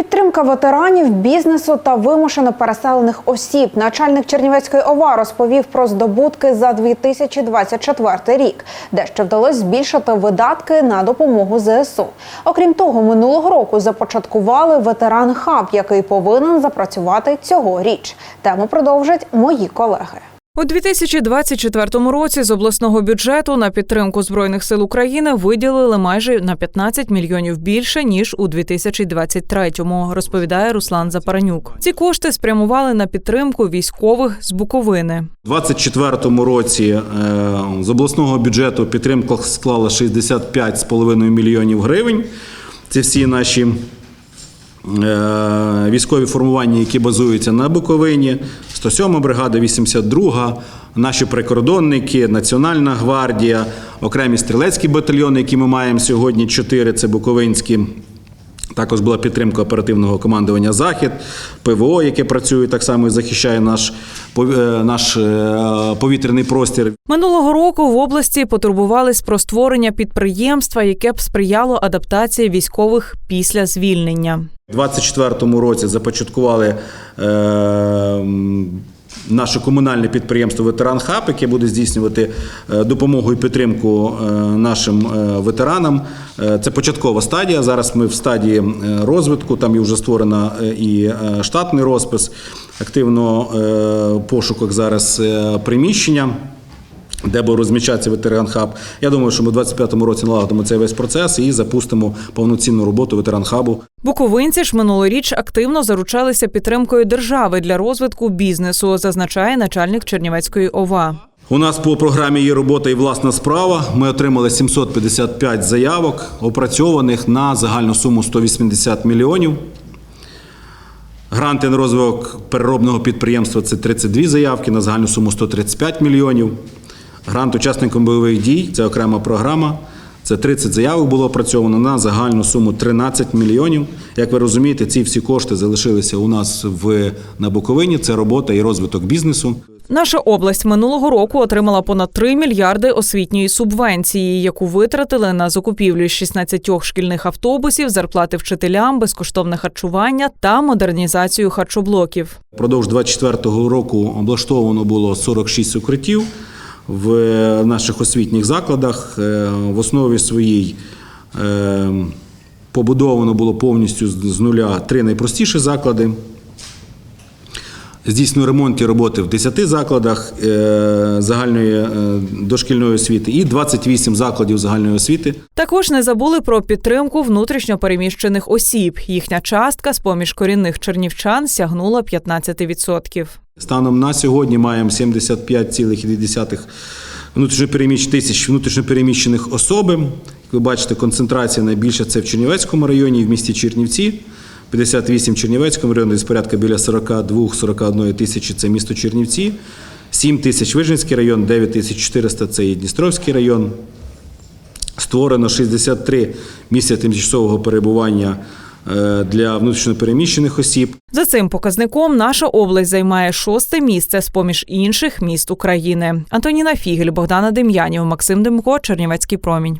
Підтримка ветеранів, бізнесу та вимушено переселених осіб. Начальник Чернівецької ОВА розповів про здобутки за 2024 рік, де ще вдалося збільшити видатки на допомогу ЗСУ. Окрім того, минулого року започаткували ветеран хаб, який повинен запрацювати цьогоріч. Тему продовжать мої колеги. У 2024 році з обласного бюджету на підтримку збройних сил України виділили майже на 15 мільйонів більше ніж у 2023-му, розповідає Руслан Запаранюк. Ці кошти спрямували на підтримку військових з Буковини. У 2024 році е, з обласного бюджету підтримка склала 65,5 мільйонів гривень. Це всі наші е, військові формування, які базуються на Буковині, 107 бригада, 82, наші прикордонники, Національна гвардія, окремі стрілецькі батальйони, які ми маємо сьогодні, 4, це Буковинські. Також була підтримка оперативного командування Захід, ПВО, яке працює так само і захищає наш, е, наш е, повітряний простір. Минулого року в області потурбувались про створення підприємства, яке б сприяло адаптації військових після звільнення. У 2024 році започаткували е, наше комунальне підприємство Ветеран Хаб, яке буде здійснювати е, допомогу і підтримку е, нашим ветеранам. Це початкова стадія. Зараз ми в стадії розвитку. Там є вже створена і штатний розпис. Активно пошуках зараз приміщення. Де буде розміщатися ветеран хаб. Я думаю, що ми в 2025 році налагодимо цей весь процес і запустимо повноцінну роботу ветеран хабу Буковинці ж минулоріч активно заручалися підтримкою держави для розвитку бізнесу, зазначає начальник Чернівецької ОВА. У нас по програмі є робота і власна справа. Ми отримали 755 заявок, опрацьованих на загальну суму 180 мільйонів. Гранти на розвиток переробного підприємства це 32 заявки на загальну суму 135 мільйонів. Грант учасникам бойових дій це окрема програма. Це 30 заявок було опрацьовано на загальну суму 13 мільйонів. Як ви розумієте, ці всі кошти залишилися у нас в на Буковині. Це робота і розвиток бізнесу. Наша область минулого року отримала понад 3 мільярди освітньої субвенції, яку витратили на закупівлю 16 шкільних автобусів, зарплати вчителям, безкоштовне харчування та модернізацію харчоблоків. Продовж 24-го року облаштовано було 46 укриттів в наших освітніх закладах. Е, В основі своїй е, побудовано було повністю з нуля три найпростіші заклади. Здійснено ремонтні роботи в 10 закладах е, загальної е, дошкільної освіти і 28 закладів загальної освіти. Також не забули про підтримку внутрішньопереміщених осіб. Їхня частка з поміж корінних чернівчан сягнула 15%. Станом на сьогодні маємо 75,2 внутрішньопереміщ- тисяч внутрішньопереміщених особи. Як ви бачите, концентрація найбільша це в Чернівецькому районі і в місті Чернівці. 58 в Чернівецькому районі, десь порядка біля 42-41 тисячі це місто Чернівці. 7 тисяч Вижницький район, 9 тисяч 400 це і Дністровський район. Створено 63 місця тимчасового перебування е, для внутрішньопереміщених осіб. За цим показником наша область займає шосте місце з поміж інших міст України. Антоніна Фігель, Богдана Дем'янів, Максим Демко, Чернівецький промінь.